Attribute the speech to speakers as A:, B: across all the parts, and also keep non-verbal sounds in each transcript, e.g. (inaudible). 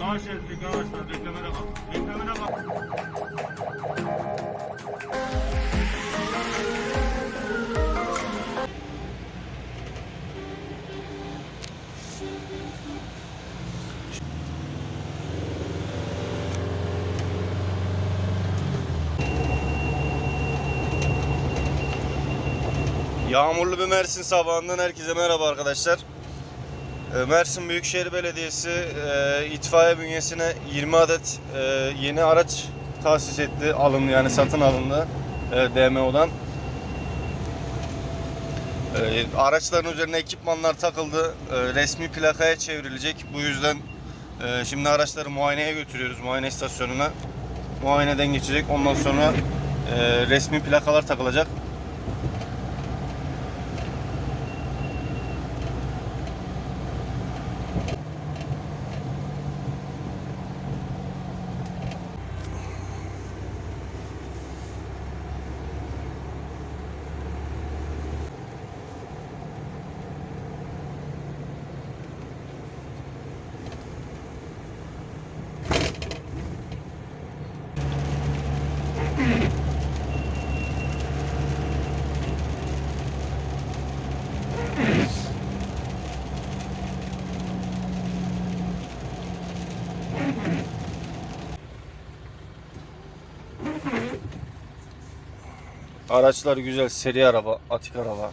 A: Sağ şeritteki araçlar beklemede kal. Beklemede kal.
B: Yağmurlu bir Mersin sabahından herkese merhaba arkadaşlar. Ee, Mersin Büyükşehir Belediyesi e, itfaiye bünyesine 20 adet e, yeni araç tahsis etti. Alındı yani satın alındı e, DMO'dan. E, araçların üzerine ekipmanlar takıldı. E, resmi plakaya çevrilecek. Bu yüzden e, şimdi araçları muayeneye götürüyoruz muayene istasyonuna. Muayeneden geçecek. Ondan sonra e, resmi plakalar takılacak. Araçlar güzel, seri araba, atik araba,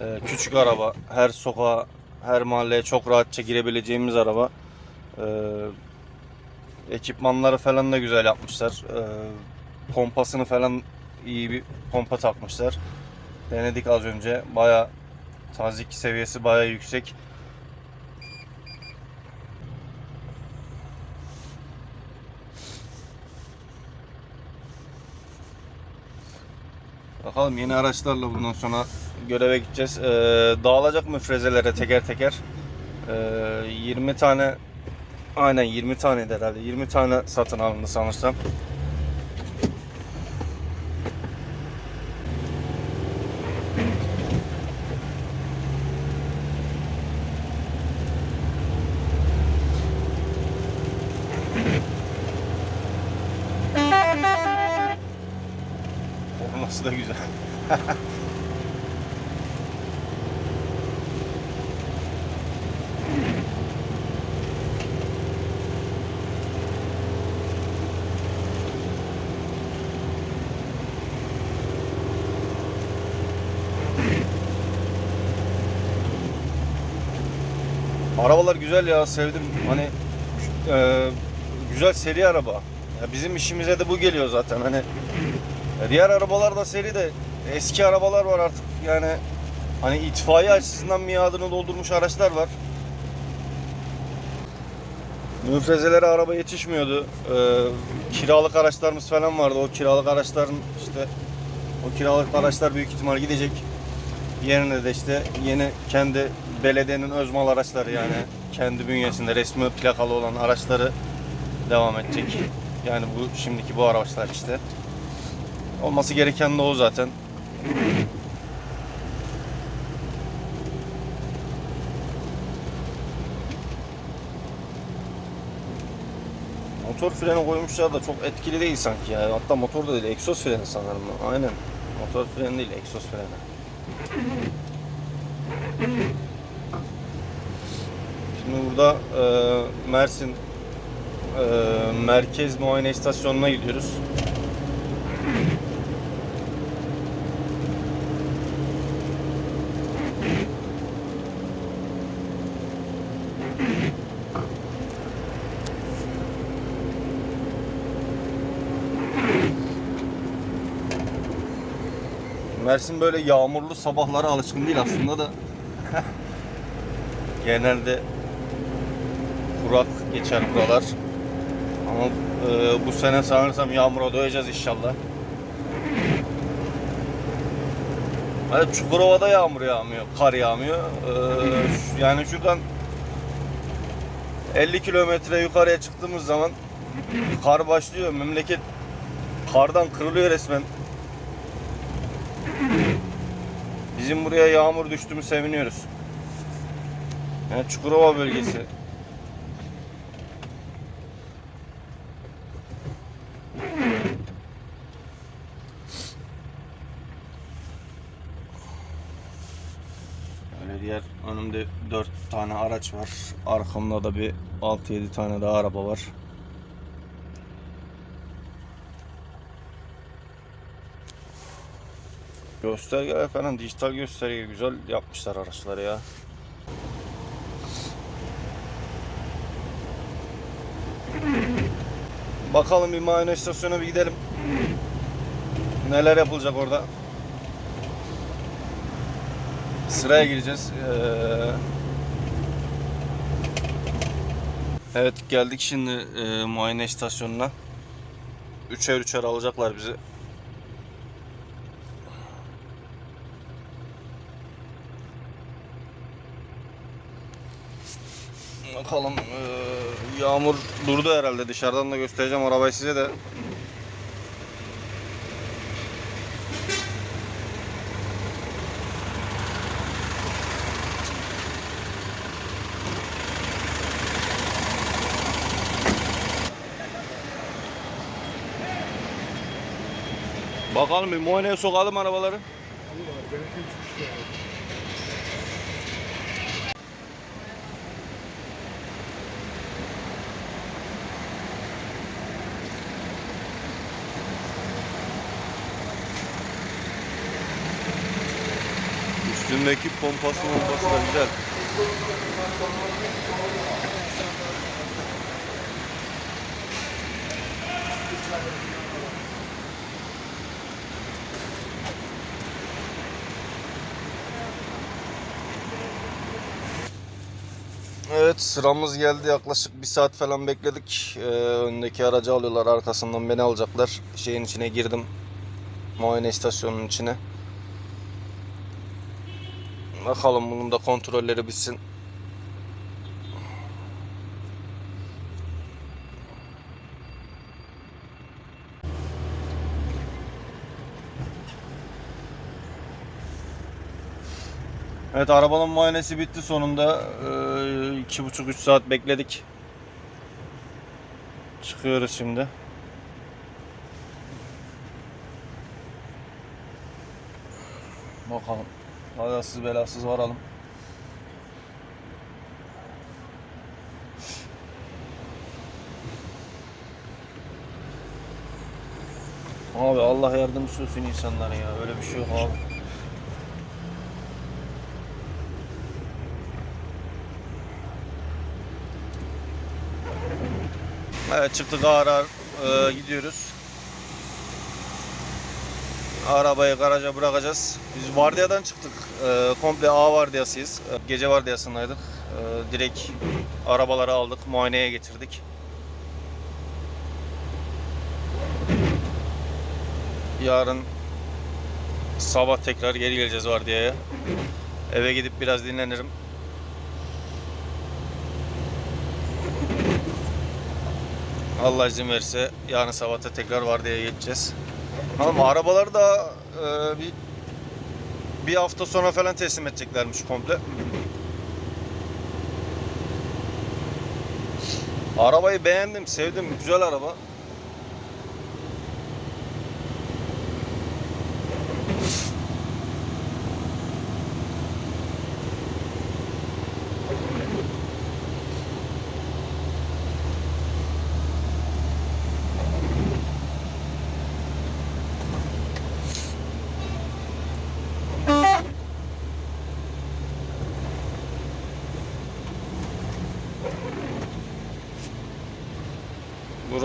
B: e, küçük araba, her sokağa, her mahalleye çok rahatça girebileceğimiz araba. E, ekipmanları falan da güzel yapmışlar. E, pompasını falan iyi bir pompa takmışlar. Denedik az önce. Baya tazik seviyesi baya yüksek. Bakalım yeni araçlarla bundan sonra göreve gideceğiz. Ee, dağılacak mı frezelere teker teker? Ee, 20 tane aynen 20 tane herhalde. 20 tane satın alındı sanırsam. Olması da güzel. Arabalar güzel ya sevdim. Hani e, güzel seri araba. Ya bizim işimize de bu geliyor zaten. Hani Diğer arabalar da seri de eski arabalar var artık yani hani itfaiye açısından miadını doldurmuş araçlar var. Müfrezelere araba yetişmiyordu. Ee, kiralık araçlarımız falan vardı. O kiralık araçların işte o kiralık araçlar büyük ihtimal gidecek. Yerine de işte yeni kendi belediyenin öz mal araçları yani kendi bünyesinde resmi plakalı olan araçları devam edecek. Yani bu şimdiki bu araçlar işte. Olması gereken de o zaten. Motor freni koymuşlar da çok etkili değil sanki ya. Hatta motor da değil, egzoz freni sanırım. Aynen. Motor freni değil, egzoz freni. Şimdi burada e, Mersin e, Merkez Muayene İstasyonu'na gidiyoruz. Mersin böyle yağmurlu sabahlara alışkın değil aslında da. (laughs) Genelde kurak geçer buralar. Ama e, bu sene sanırsam yağmura doyacağız inşallah. Evet, Çukurova'da yağmur yağmıyor, kar yağmıyor. Ee, yani şuradan 50 kilometre yukarıya çıktığımız zaman kar başlıyor. Memleket kardan kırılıyor resmen. Bizim buraya yağmur düştü mü seviniyoruz. Yani Çukurova bölgesi. Öyle diğer önümde 4 tane araç var. Arkamda da bir 6-7 tane daha araba var. Göstergeler falan dijital gösterge güzel yapmışlar araçları ya. Bakalım bir muayene istasyonuna bir gidelim. Neler yapılacak orada? Sıraya gireceğiz. Ee, Evet geldik şimdi e, muayene istasyonuna. Üçer üçer alacaklar bizi. Bakalım e, yağmur durdu herhalde dışarıdan da göstereceğim arabayı size de. Bakalım bir muayeneye sokalım arabaları. Üstündeki pompası pompası da güzel. Evet sıramız geldi yaklaşık bir saat falan bekledik. Ee, öndeki aracı alıyorlar arkasından beni alacaklar. Şeyin içine girdim. Muayene istasyonunun içine. Bakalım bunun da kontrolleri bitsin. Evet arabanın muayenesi bitti sonunda. Ee, iki buçuk üç saat bekledik. Çıkıyoruz şimdi. Bakalım. Kazasız belasız varalım. Abi Allah yardımcısı olsun insanlara ya. Öyle bir şey yok abi. Evet çıktık ağır ağır e, gidiyoruz. Arabayı garaja bırakacağız. Biz vardiyadan çıktık. E, komple A vardiyasıyız. E, gece vardiyasındaydık. E, direkt arabaları aldık. Muayeneye getirdik. Yarın sabah tekrar geri geleceğiz vardiyaya. Eve gidip biraz dinlenirim. Allah izin verirse yarın sabahta tekrar vardiyaya geçeceğiz. Ama arabaları da e, bir bir hafta sonra falan teslim edeceklermiş komple. Arabayı beğendim, sevdim. Güzel araba.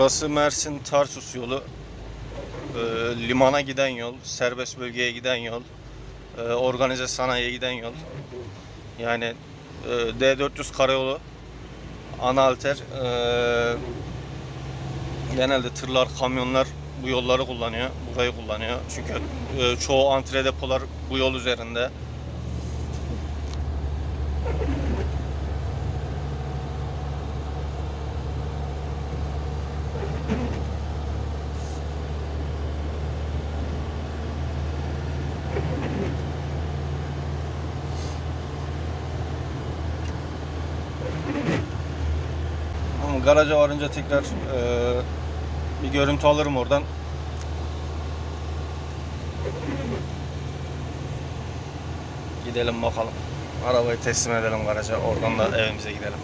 B: Burası Mersin Tarsus yolu. Ee, limana giden yol, serbest bölgeye giden yol, e, organize sanayiye giden yol. Yani e, D400 karayolu, ana alter. e, genelde tırlar, kamyonlar bu yolları kullanıyor, burayı kullanıyor. Çünkü e, çoğu antre depolar bu yol üzerinde. Ama garaja varınca tekrar e, bir görüntü alırım oradan. Gidelim bakalım. Arabayı teslim edelim garaja. Oradan da evimize gidelim.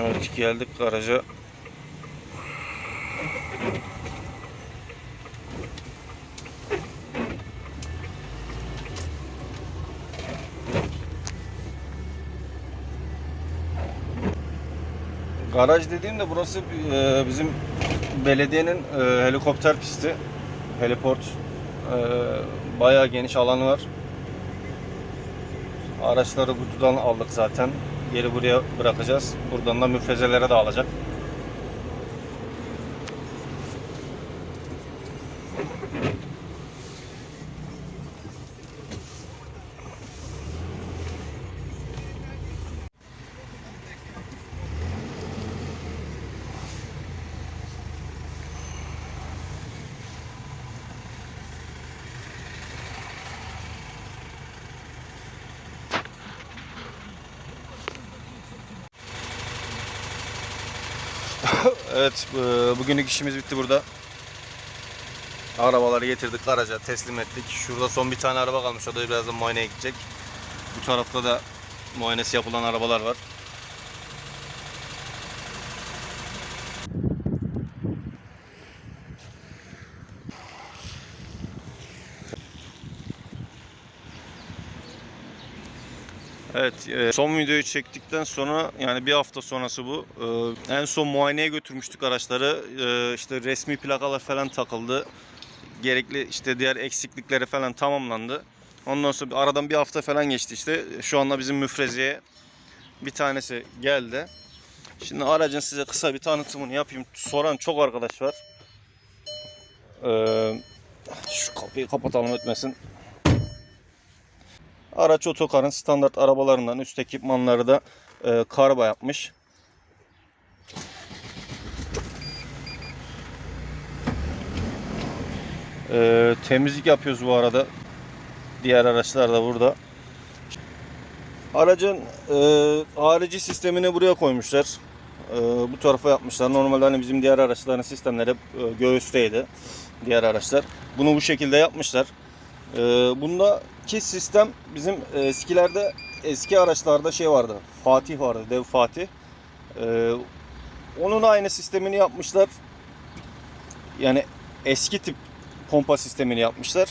B: Evet geldik garaja. Garaj dediğimde burası e, bizim belediyenin e, helikopter pisti. Heliport. E, bayağı geniş alanı var. Araçları buradan aldık zaten. Geri buraya bırakacağız. Buradan da müfrezelere de alacak. (laughs) evet, e, bugünlük işimiz bitti burada. Arabaları getirdik garaja, teslim ettik. Şurada son bir tane araba kalmış. O da birazdan muayeneye gidecek. Bu tarafta da muayenesi yapılan arabalar var. Evet, e, son videoyu çektikten sonra yani bir hafta sonrası bu. E, en son muayeneye götürmüştük araçları. E, işte resmi plakalar falan takıldı. Gerekli işte diğer eksiklikleri falan tamamlandı. Ondan sonra aradan bir hafta falan geçti işte. Şu anda bizim müfreziye bir tanesi geldi. Şimdi aracın size kısa bir tanıtımını yapayım. Soran çok arkadaş var. Şu kapıyı kapatalım etmesin. Araç otokarın standart arabalarından üst ekipmanları da e, karba yapmış. E, temizlik yapıyoruz bu arada. Diğer araçlar da burada. Aracın e, harici sistemini buraya koymuşlar. E, bu tarafa yapmışlar. Normalde hani bizim diğer araçların sistemleri hep e, göğüsteydi. Diğer araçlar. Bunu bu şekilde yapmışlar. Ee, bundaki sistem bizim eskilerde eski araçlarda şey vardı. Fatih vardı. Dev Fatih. Ee, onun aynı sistemini yapmışlar. Yani eski tip pompa sistemini yapmışlar.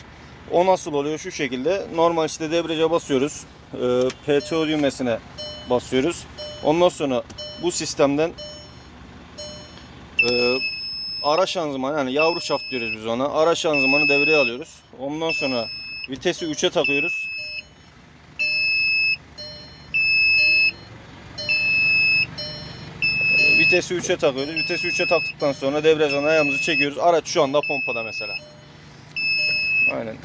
B: O nasıl oluyor? Şu şekilde. Normal işte debriyaja basıyoruz. Ee, PTO düğmesine basıyoruz. Ondan sonra bu sistemden e, ara şanzıman yani yavru şaft diyoruz biz ona. Ara şanzımanı devreye alıyoruz. Ondan sonra vitesi 3'e takıyoruz. Vitesi 3'e takıyoruz. Vitesi 3'e taktıktan sonra debriyajdan ayağımızı çekiyoruz. Araç şu anda pompada mesela. Aynen.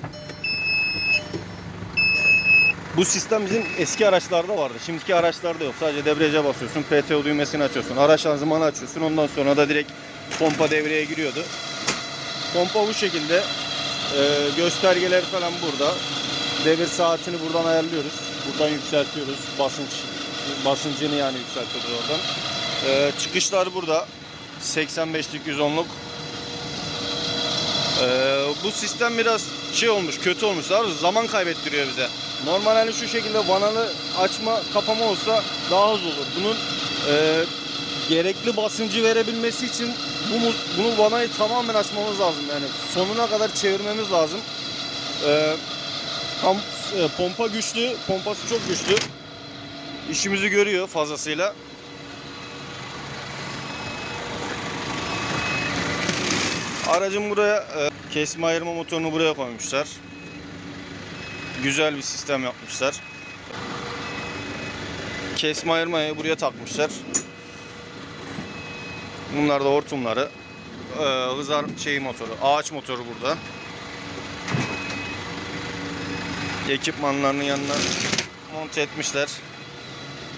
B: Bu sistem bizim eski araçlarda vardı. Şimdiki araçlarda yok. Sadece debriyaja basıyorsun, PTO düğmesini açıyorsun, ara şanzımanı açıyorsun. Ondan sonra da direkt pompa devreye giriyordu. Pompa bu şekilde. Ee, göstergeleri falan burada. Devir saatini buradan ayarlıyoruz. Buradan yükseltiyoruz. Basınç basıncını yani yükseltiyoruz oradan. Ee, çıkışlar burada. 85'lik 110'luk. Ee, bu sistem biraz şey olmuş, kötü olmuş. Daha zaman kaybettiriyor bize. Normal hani şu şekilde vanalı açma kapama olsa daha hızlı olur. Bunun e, gerekli basıncı verebilmesi için bunu, bunu vanayı tamamen açmamız lazım. Yani sonuna kadar çevirmemiz lazım. Ee, tam, e, pompa güçlü, pompası çok güçlü. İşimizi görüyor fazlasıyla. Aracın buraya e, kesme ayırma motorunu buraya koymuşlar. Güzel bir sistem yapmışlar. Kesme ayırmayı buraya takmışlar. Bunlar da hortumları. Ee, hızar şey motoru, ağaç motoru burada. Ekipmanlarının yanına monte etmişler.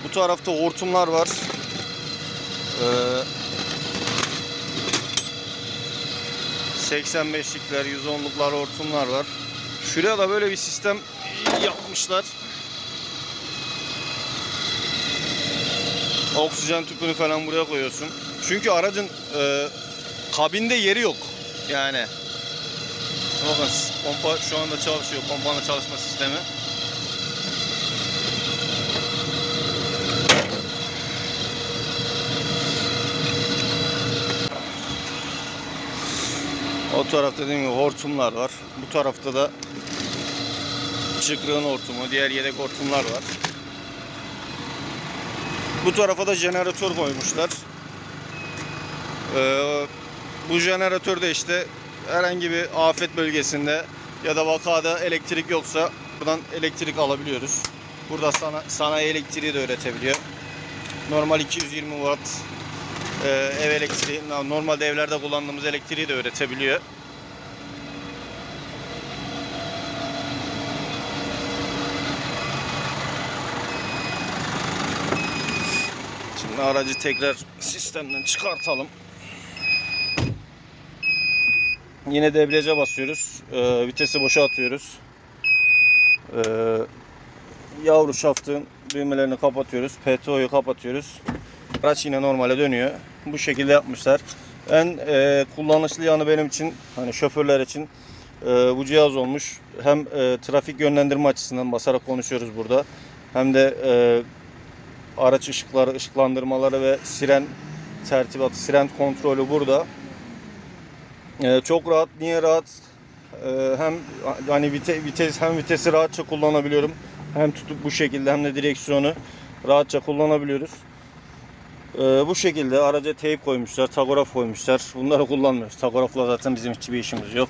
B: Bu tarafta hortumlar var. Ee, 85'likler, 110'luklar hortumlar var. Şuraya da böyle bir sistem yapmışlar. Oksijen tüpünü falan buraya koyuyorsun. Çünkü aracın e, kabinde yeri yok. Yani bakın pompa şu anda çalışıyor. Pompanın çalışma sistemi. O tarafta dediğim gibi hortumlar var. Bu tarafta da çıkrığın hortumu, diğer yedek hortumlar var. Bu tarafa da jeneratör koymuşlar. Ee, bu jeneratörde işte herhangi bir afet bölgesinde ya da vakada elektrik yoksa buradan elektrik alabiliyoruz. Burada sana, sanayi elektriği de üretebiliyor. Normal 220 watt e, ev elektriği, normalde evlerde kullandığımız elektriği de üretebiliyor. Şimdi aracı tekrar sistemden çıkartalım. Yine debriyaja basıyoruz. Ee, vitesi boşa atıyoruz. Ee, yavru şaftın düğmelerini kapatıyoruz. PTO'yu kapatıyoruz. Araç yine normale dönüyor. Bu şekilde yapmışlar. En e, kullanışlı yanı benim için, hani şoförler için e, bu cihaz olmuş. Hem e, trafik yönlendirme açısından basarak konuşuyoruz burada. Hem de e, araç ışıkları, ışıklandırmaları ve siren tertibatı, siren kontrolü burada. Ee, çok rahat. Niye rahat? Ee, hem hani vite, vites hem vitesi rahatça kullanabiliyorum. Hem tutup bu şekilde hem de direksiyonu rahatça kullanabiliyoruz. Ee, bu şekilde araca teyp koymuşlar, tagoraf koymuşlar. Bunları kullanmıyoruz. Tagorafla zaten bizim hiçbir işimiz yok.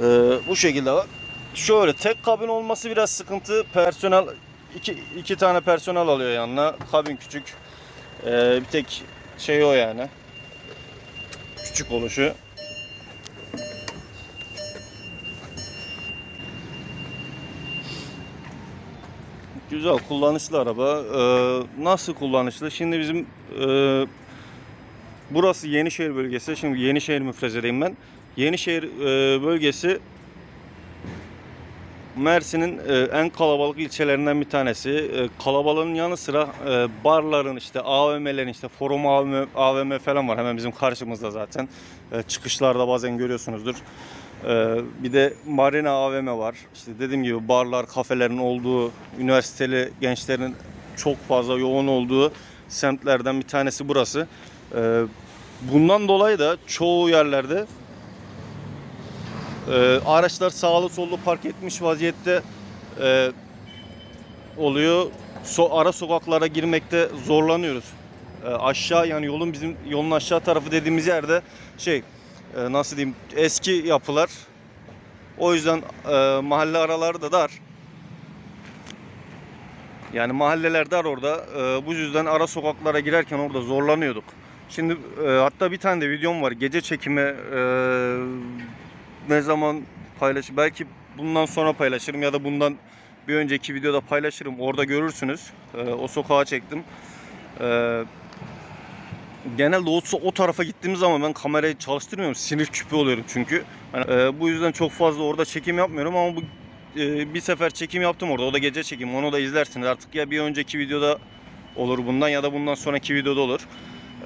B: Ee, bu şekilde var. Şöyle tek kabin olması biraz sıkıntı. Personel iki, iki tane personel alıyor yanına. Kabin küçük. Ee, bir tek şey o yani. Küçük oluşu. Güzel kullanışlı araba. Ee, nasıl kullanışlı? Şimdi bizim e, burası Yenişehir bölgesi. Şimdi Yenişehir müfrezedeyim ben. Yenişehir e, bölgesi Mersin'in e, en kalabalık ilçelerinden bir tanesi. E, kalabalığın yanı sıra e, barların işte AVM'lerin işte forum AVM, AVM falan var hemen bizim karşımızda zaten. E, çıkışlarda bazen görüyorsunuzdur. E, bir de Marina AVM var. İşte dediğim gibi barlar, kafelerin olduğu, üniversiteli gençlerin çok fazla yoğun olduğu semtlerden bir tanesi burası. E, bundan dolayı da çoğu yerlerde ee, araçlar sağlı sollu park etmiş vaziyette e, oluyor. So, ara sokaklara girmekte zorlanıyoruz. E, aşağı yani yolun bizim yolun aşağı tarafı dediğimiz yerde şey e, nasıl diyeyim eski yapılar. O yüzden e, mahalle araları da dar. Yani mahalleler dar orada. E, bu yüzden ara sokaklara girerken orada zorlanıyorduk. Şimdi e, hatta bir tane de videom var. Gece çekimi e, ne zaman paylaş belki bundan sonra paylaşırım ya da bundan bir önceki videoda paylaşırım. Orada görürsünüz. Ee, o sokağa çektim. Ee, genelde o, o tarafa gittiğim zaman ben kamerayı çalıştırmıyorum. Sinir küpü oluyorum çünkü. Hani, e, bu yüzden çok fazla orada çekim yapmıyorum ama bu e, bir sefer çekim yaptım orada. O da gece çekim. Onu da izlersiniz artık ya bir önceki videoda olur bundan ya da bundan sonraki videoda olur.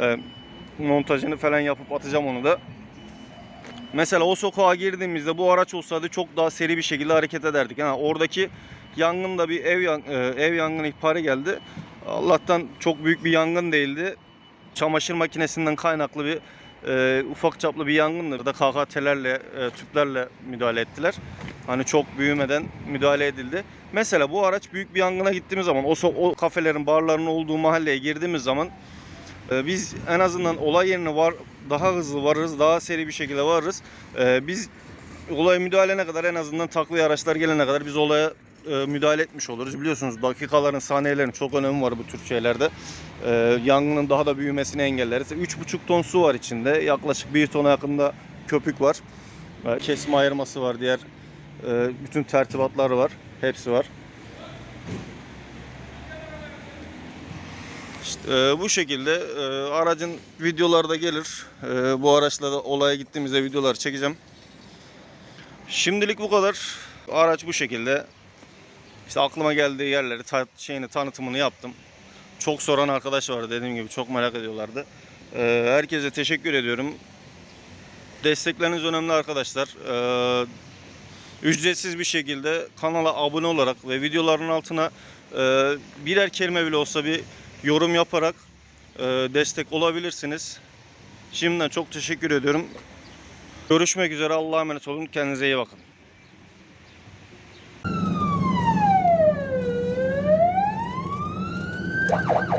B: Ee, montajını falan yapıp atacağım onu da. Mesela o sokağa girdiğimizde bu araç olsaydı çok daha seri bir şekilde hareket ederdik. Yani oradaki yangında bir ev yan- e, ev yangını ihbarı geldi. Allah'tan çok büyük bir yangın değildi. Çamaşır makinesinden kaynaklı bir e, ufak çaplı bir yangındır da KKT'lerle, e, tüplerle müdahale ettiler. Hani çok büyümeden müdahale edildi. Mesela bu araç büyük bir yangına gittiğimiz zaman o, o kafelerin, barların olduğu mahalleye girdiğimiz zaman ee, Biz en azından olay yerine var daha hızlı varırız, daha seri bir şekilde varırız. Ee, Biz olaya müdahalene kadar en azından takviye araçlar gelene kadar biz olaya e, müdahale etmiş oluruz. Biliyorsunuz dakikaların, saniyelerin çok önemi var bu tür şeylerde. Ee, Yangının daha da büyümesini engelleriz. 3,5 ton su var içinde. Yaklaşık 1 tona yakında köpük var. Ee, Kesme ayırması var. Diğer e, bütün tertibatlar var. Hepsi var. İşte, e, bu şekilde e, aracın videoları da gelir. E, bu araçla da olaya gittiğimizde videolar çekeceğim. Şimdilik bu kadar. Araç bu şekilde. İşte aklıma geldiği yerleri ta- şeyini tanıtımını yaptım. Çok soran arkadaş vardı dediğim gibi çok merak ediyorlardı. E, herkese teşekkür ediyorum. Destekleriniz önemli arkadaşlar. Ee, ücretsiz bir şekilde kanala abone olarak ve videoların altına e, birer kelime bile olsa bir yorum yaparak e, destek olabilirsiniz. Şimdiden çok teşekkür ediyorum. Görüşmek üzere. Allah'a emanet olun. Kendinize iyi bakın. Thank you.